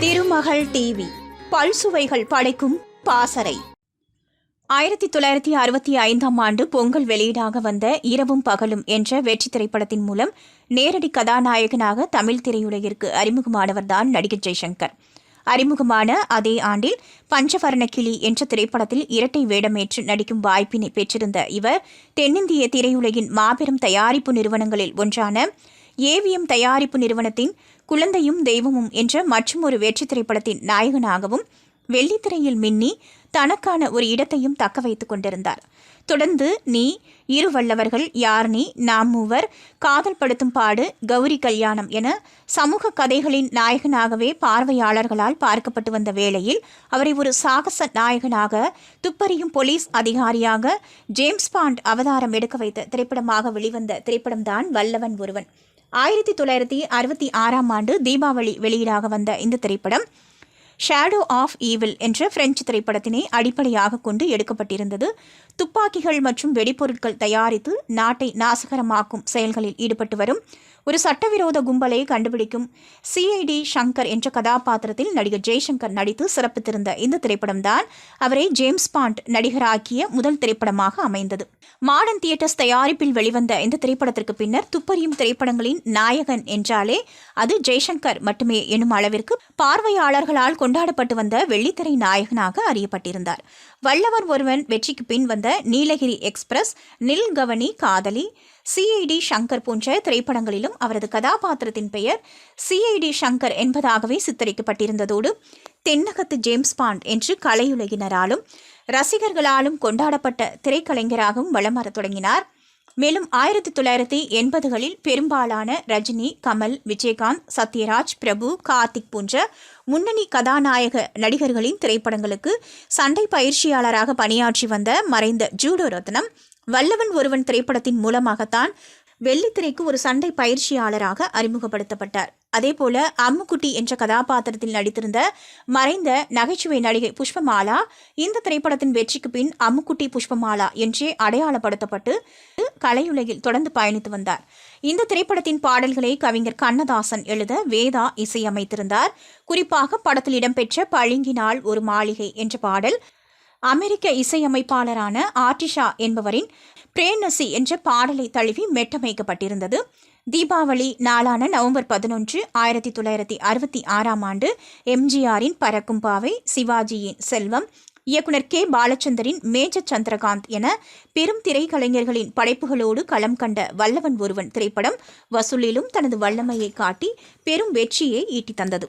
திருமகள் TV. பல்சுவைகள் படைக்கும் பாசறை. ஆயிரத்தி தொள்ளாயிரத்தி அறுபத்தி ஐந்தாம் ஆண்டு பொங்கல் வெளியீடாக வந்த இரவும் பகலும் என்ற வெற்றி திரைப்படத்தின் மூலம் நேரடி கதாநாயகனாக தமிழ் திரையுலகிற்கு அறிமுகமானவர்தான் நடிகர் ஜெய்சங்கர். அறிமுகமான அதே ஆண்டில் பஞ்சவர்ண கிளி என்ற திரைப்படத்தில் இரட்டை வேடமேற்று நடிக்கும் வாய்ப்பினை பெற்றிருந்த இவர் தென்னிந்திய திரையுலகின் மாபெரும் தயாரிப்பு நிறுவனங்களில் ஒன்றான ஏவிஎம் தயாரிப்பு நிறுவனத்தின் குழந்தையும் தெய்வமும் என்ற மற்றும் ஒரு வெற்றி திரைப்படத்தின் நாயகனாகவும் வெள்ளித்திரையில் மின்னி தனக்கான ஒரு இடத்தையும் தக்க வைத்துக் கொண்டிருந்தார். தொடர்ந்து நீ இரு வல்லவர்கள் யார் நீ நாம் மூவர் காதல் படுத்தும் பாடு கௌரி கல்யாணம் என சமூக கதைகளின் நாயகனாகவே பார்வையாளர்களால் பார்க்கப்பட்டு வந்த வேளையில் அவரை ஒரு சாகச நாயகனாக துப்பறியும் போலீஸ் அதிகாரியாக ஜேம்ஸ் பாண்ட் அவதாரம் எடுக்க வைத்த திரைப்படமாக வெளிவந்த திரைப்படம்தான் வல்லவன் ஒருவன். ஆயிரத்தி தொள்ளாயிரத்தி அறுபத்தி ஆறாம் ஆண்டு தீபாவளி வெளியீடாக வந்த இந்த திரைப்படம். ஷேடோ ஆஃப் ஈவில் என்ற பிரெஞ்சு திரைப்படத்தினை அடிப்படையாக கொண்டு எடுக்கப்பட்டிருந்தது. துப்பாக்கிகள் மற்றும் வெடிப்பொருட்கள் தயாரித்து நாட்டை நாசகரமாக்கும் செயல்களில் ஈடுபட்டு வரும். ஒரு சட்டவிரோத கும்பலை கண்டுபிடிக்கும். சிஐடி சங்கர் என்ற கதாபாத்திரத்தில் நடிகர் ஜெய்சங்கர் நடித்து சிறப்பித்திருந்த இந்த திரைப்படம்தான் அவரை ஜேம்ஸ் பாண்ட் நடிகராக்கிய முதல் திரைப்படமாக அமைந்தது. மாடர்ன் தியேட்டர்ஸ் தயாரிப்பில் வெளிவந்த இந்த திரைப்படத்திற்கு பின்னர் துப்பறியும் திரைப்படங்களின் நாயகன் என்றாலே அது ஜெய்சங்கர் மட்டுமே எனும் அளவிற்கு பார்வையாளர்களால் கொண்டாடப்பட்டு வந்த வெள்ளித்திரை நாயகனாக அறியப்பட்டிருந்தார். வல்லவர் ஒருவன் வெற்றிக்கு பின் வந்த நீலகிரி எக்ஸ்பிரஸ் நில் கவனி காதலி சிஐடி சங்கர் போன்ற திரைப்படங்களிலும் அவரது கதாபாத்திரத்தின் பெயர் சிஐடி சங்கர் என்பதாகவே சித்தரிக்கப்பட்டிருந்ததோடு தென்னகத்து ஜேம்ஸ் பாண்ட் என்று கலையுலகினராலும் ரசிகர்களாலும் கொண்டாடப்பட்ட திரைக்கலைஞராகவும் வலம் வரத் தொடங்கினார். மேலும் ஆயிரத்தி தொள்ளாயிரத்தி எண்பதுகளில் பெரும்பாலான ரஜினி கமல் விஜயகாந்த் சத்யராஜ் பிரபு கார்த்திக் போன்ற முன்னணி கதாநாயக நடிகர்களின் திரைப்படங்களுக்கு சண்டை பயிற்சியாளராக பணியாற்றி வந்த மறைந்த ஜூடோ ரத்னம் வல்லவன் ஒருவன் திரைப்படத்தின் மூலமாகத்தான் வெள்ளித்திரைக்கு ஒரு சண்டை பயிற்சியாளராக அறிமுகப்படுத்தப்பட்டார். அதேபோல அம்முக்குட்டி என்ற கதாபாத்திரத்தில் நடித்திருந்த மறைந்த நகைச்சுவை நடிகை புஷ்பமாலா இந்த திரைப்படத்தின் வெற்றிக்கு பின் அம்முக்குட்டி புஷ்பமாலா என்றே அடையாளப்படுத்தப்பட்டு கலையுலகில் தொடர்ந்து பயணித்து வந்தார். இந்த திரைப்படத்தின் பாடல்களை கவிஞர் கண்ணதாசன் எழுத வேதா இசையமைத்திருந்தார். குறிப்பாக படத்தில் இடம்பெற்ற பழுங்கினால் ஒரு மாளிகை என்ற பாடல் அமெரிக்க இசையமைப்பாளரான ஆர்டிஷா என்பவரின் பிரேனசி என்ற பாடலை தழுவி மெட்டமைக்கப்பட்டிருந்தது. தீபாவளி நாளான நவம்பர் பதினொன்று ஆயிரத்தி தொள்ளாயிரத்தி அறுபத்தி ஆறாம் ஆண்டு எம்ஜிஆரின் பறக்கும் பாவை சிவாஜியின் செல்வம். இயக்குனர் கே. பாலச்சந்தரின் மேஜர் சந்திரகாந்த் என பெரும் திரைக்கலைஞர்களின் படைப்புகளோடு களம் கண்ட வல்லவன் ஒருவன் திரைப்படம் வசூலிலும் தனது வல்லமையை காட்டி பெரும் வெற்றியை ஈட்டி தந்தது